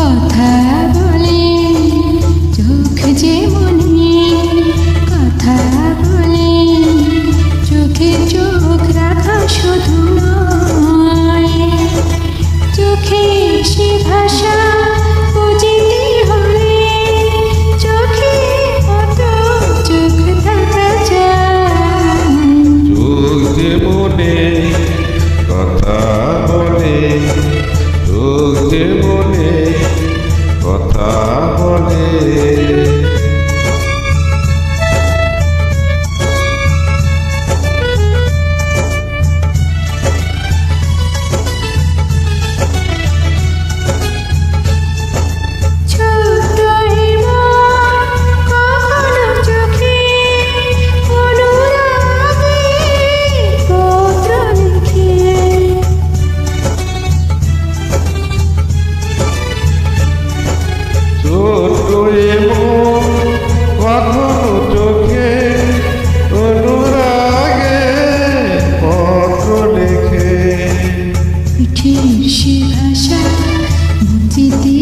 কথা। Yeah. কঠিন সে ভাষা বুঝিতে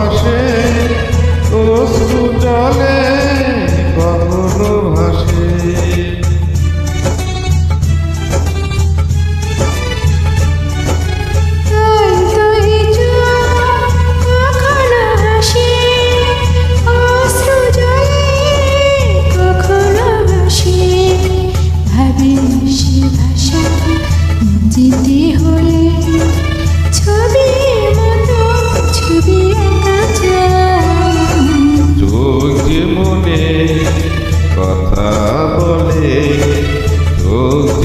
আসে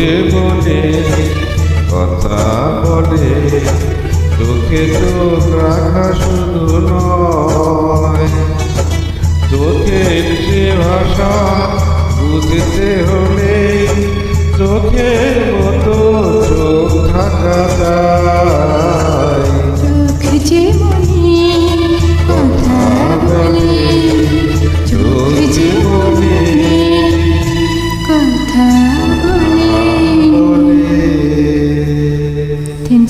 জীবনে কথা বলে তোকে চোখ রাখা শুধু নয়। চোখের সে ভাষা বুঝতে হলে চোখের মতো চোখ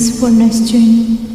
mindfulness journey.